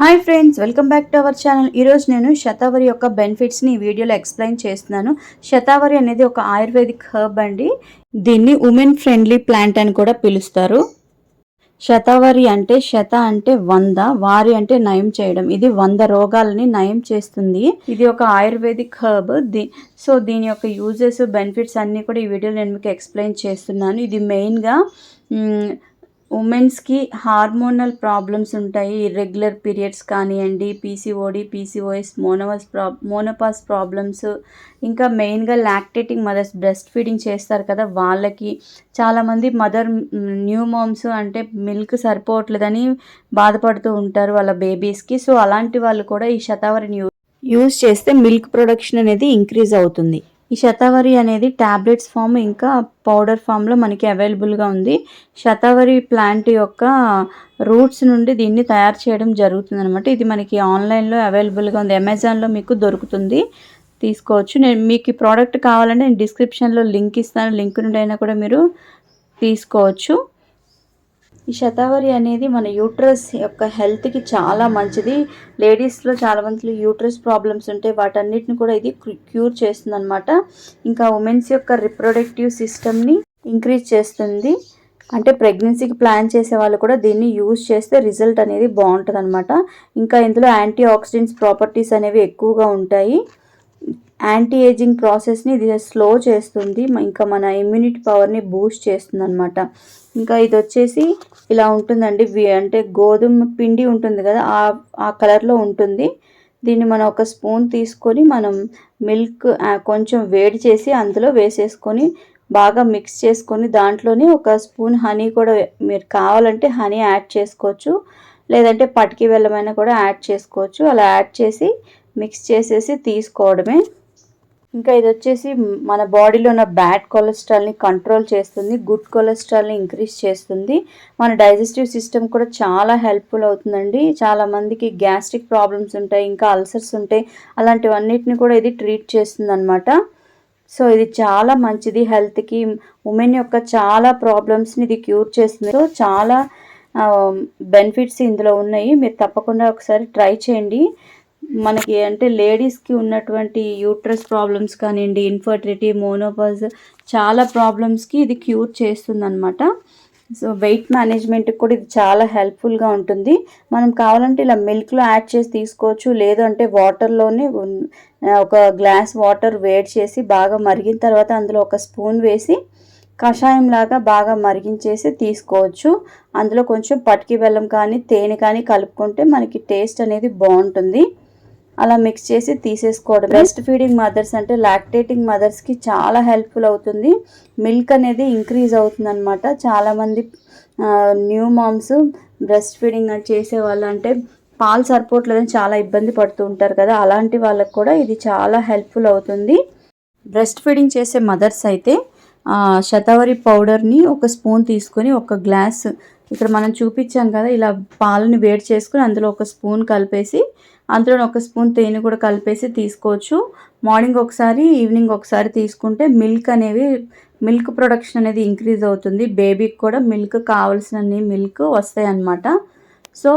Hi friends welcome back to our channel. ఈరోజు నేను శతావరి యొక్క బెనిఫిట్స్ని ఈ వీడియోలో ఎక్స్ప్లెయిన్ చేస్తున్నాను. శతావరి అనేది ఒక ఆయుర్వేదిక్ హర్బ్ అండి. దీన్ని ఉమెన్ ఫ్రెండ్లీ ప్లాంట్ అని కూడా పిలుస్తారు. శతావరి అంటే శత అంటే వంద వారి అంటే నయం చేయడం. ఇది వంద రోగాలని నయం చేస్తుంది. ఇది ఒక ఆయుర్వేదిక్ హర్బ్. దీ సో దీని యొక్క యూజెస్ బెనిఫిట్స్ అన్నీ కూడా ఈ వీడియోలో నేను మీకు ఎక్స్ప్లెయిన్ చేస్తున్నాను. ఇది మెయిన్గా ఉమెన్స్కి హార్మోనల్ ప్రాబ్లమ్స్ ఉంటాయి. ఇర్రెగ్యులర్ పీరియడ్స్ కానివ్వండి పీసీఓడి పీసీఓఎస్ మోనోవస్ ప్రా మోనోపాస్ ప్రాబ్లమ్స్ ఇంకా మెయిన్గా లాక్టేటింగ్ మదర్స్ బ్రెస్ట్ ఫీడింగ్ చేస్తారు కదా వాళ్ళకి. చాలామంది మదర్ న్యూ మామ్స్ అంటే మిల్క్ సరిపోవట్లేదని బాధపడుతూ ఉంటారు వాళ్ళ బేబీస్కి. సో అలాంటి వాళ్ళు కూడా ఈ శతావరిని యూ యూజ్ చేస్తే మిల్క్ ప్రొడక్షన్ అనేది ఇంక్రీజ్ అవుతుంది. ఈ శతావరి అనేది టాబ్లెట్స్ ఫామ్ ఇంకా పౌడర్ ఫామ్లో మనకి అవైలబుల్గా ఉంది. శతావరి ప్లాంట్ యొక్క రూట్స్ నుండి దీన్ని తయారు చేయడం జరుగుతుంది అనమాట ఇది మనకి ఆన్లైన్లో అవైలబుల్గా ఉంది. అమెజాన్లో మీకు దొరుకుతుంది. తీసుకోవచ్చు. నేను మీకు ఈ ప్రోడక్ట్ కావాలంటే నేను డిస్క్రిప్షన్లో లింక్ ఇస్తాను. లింక్ నుండి అయినా కూడా మీరు తీసుకోవచ్చు. ఈ శతావరి అనేది మన యూట్రస్ యొక్క హెల్త్కి చాలా మంచిది. లేడీస్లో చాలా మంది యూట్రస్ ప్రాబ్లమ్స్ ఉంటాయి వాటన్నిటిని కూడా ఇది క్యూర్ చేస్తుంది అనమాట ఇంకా ఉమెన్స్ యొక్క రిప్రొడక్టివ్ సిస్టమ్ని ఇంక్రీజ్ చేస్తుంది. అంటే ప్రెగ్నెన్సీకి ప్లాన్ చేసే వాళ్ళు కూడా దీన్ని యూజ్ చేస్తే రిజల్ట్ అనేది బాగుంటుంది అనమాట ఇంకా ఇందులో యాంటీ ఆక్సిడెంట్స్ ప్రాపర్టీస్ అనేవి ఎక్కువగా ఉంటాయి. యాంటీ ఏజింగ్ ప్రాసెస్ని ఇది స్లో చేస్తుంది. ఇంకా మన ఇమ్యూనిటీ పవర్ని బూస్ట్ చేస్తుంది అనమాట ఇంకా ఇది వచ్చేసి ఇలా ఉంటుందండి. అంటే గోధుమ పిండి ఉంటుంది కదా ఆ ఆ కలర్లో ఉంటుంది. దీన్ని మనం ఒక స్పూన్ తీసుకొని మనం మిల్క్ కొంచెం వేడి చేసి అందులో వేసేసుకొని బాగా మిక్స్ చేసుకొని దాంట్లోనే ఒక స్పూన్ హనీ కూడా మీరు కావాలంటే హనీ యాడ్ చేసుకోవచ్చు. లేదంటే పటికి వెళ్ళమైనా కూడా యాడ్ చేసుకోవచ్చు. అలా యాడ్ చేసి మిక్స్ చేసేసి తీసుకోవడమే. ఇంకా ఇది వచ్చేసి మన బాడీలో ఉన్న బ్యాడ్ కొలెస్ట్రాల్ని కంట్రోల్ చేస్తుంది గుడ్ కొలెస్ట్రాల్ని ఇంక్రీజ్ చేస్తుంది. మన డైజెస్టివ్ సిస్టమ్ కూడా చాలా హెల్ప్ఫుల్ అవుతుందండి. చాలామందికి గ్యాస్ట్రిక్ ప్రాబ్లమ్స్ ఉంటాయి ఇంకా అల్సర్స్ ఉంటాయి. అలాంటివన్నిటిని కూడా ఇది ట్రీట్ చేస్తుంది అనమాట సో ఇది చాలా మంచిది హెల్త్కి. ఉమెన్ యొక్క చాలా ప్రాబ్లమ్స్ని ఇది క్యూర్ చేస్తుంది. సో చాలా బెనిఫిట్స్ ఇందులో ఉన్నాయి. మీరు తప్పకుండా ఒకసారి ట్రై చేయండి. మనకి అంటే లేడీస్కి ఉన్నటువంటి యూట్రస్ ప్రాబ్లమ్స్ కానివ్వండి ఇన్ఫర్టిలిటీ మోనోపాజ్ చాలా ప్రాబ్లమ్స్కి ఇది క్యూర్ చేస్తుంది అనమాట సో వెయిట్ మేనేజ్మెంట్కి కూడా ఇది చాలా హెల్ప్ఫుల్గా ఉంటుంది. మనం కావాలంటే ఇలా మిల్క్లో యాడ్ చేసి తీసుకోవచ్చు లేదు అంటే వాటర్లోనే ఒక గ్లాస్ వాటర్ వేడి చేసి బాగా మరిగిన తర్వాత అందులో ఒక స్పూన్ వేసి కషాయం లాగా బాగా మరిగించేసి తీసుకోవచ్చు. అందులో కొంచెం పటికి బెల్లం కానీ తేనె కానీ కలుపుకుంటే మనకి టేస్ట్ అనేది బాగుంటుంది. అలా మిక్స్ చేసి తీసేసుకోవడం. బ్రెస్ట్ ఫీడింగ్ మదర్స్ అంటే లాక్టేటింగ్ మదర్స్కి చాలా హెల్ప్ఫుల్ అవుతుంది. మిల్క్ అనేది ఇంక్రీజ్ అవుతుంది అనమాట చాలామంది న్యూ మామ్స్ బ్రెస్ట్ ఫీడింగ్ చేసే వాళ్ళు అంటే పాలు సరిపోవట్లేదని చాలా ఇబ్బంది పడుతూ ఉంటారు కదా. అలాంటి వాళ్ళకి కూడా ఇది చాలా హెల్ప్ఫుల్ అవుతుంది. బ్రెస్ట్ ఫీడింగ్ చేసే మదర్స్ అయితే శతావరి పౌడర్ని ఒక స్పూన్ తీసుకొని ఒక గ్లాస్ ఇక్కడ మనం చూపించాం కదా ఇలా పాలని వేడి చేసుకుని అందులో ఒక స్పూన్ కలిపేసి అందులో ఒక స్పూన్ తేనె కూడా కలిపేసి తీసుకోవచ్చు. మార్నింగ్ ఒకసారి ఈవినింగ్ ఒకసారి తీసుకుంటే మిల్క్ అనేవి మిల్క్ ప్రొడక్షన్ అనేది ఇంక్రీజ్ అవుతుంది. బేబీకి కూడా మిల్క్ కావాల్సినన్ని మిల్క్ వస్తాయి అన్నమాట సో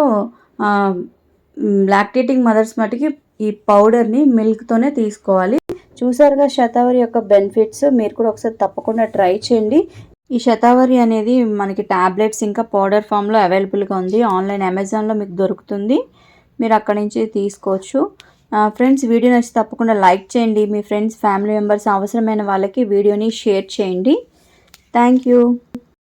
లాక్టేటింగ్ మదర్స్ మటుకి ఈ పౌడర్ని మిల్క్తోనే తీసుకోవాలి. చూసారుగా శతావరి యొక్క బెనిఫిట్స్ మీరు కూడా ఒకసారి తప్పకుండా ట్రై చేయండి. ఈ శతావరి అనేది మనకి ట్యాబ్లెట్స్ ఇంకా పౌడర్ ఫామ్లో అవైలబుల్గా ఉంది. ఆన్లైన్ అమెజాన్లో మీకు దొరుకుతుంది. మీరు అక్కడి నుంచి తీసుకోవచ్చు. ఫ్రెండ్స్ వీడియో నచ్చి తప్పకుండా లైక్ చేయండి. మీ ఫ్రెండ్స్ ఫ్యామిలీ మెంబర్స్ అవసరమైన వాళ్ళకి వీడియోని షేర్ చేయండి. Thank you.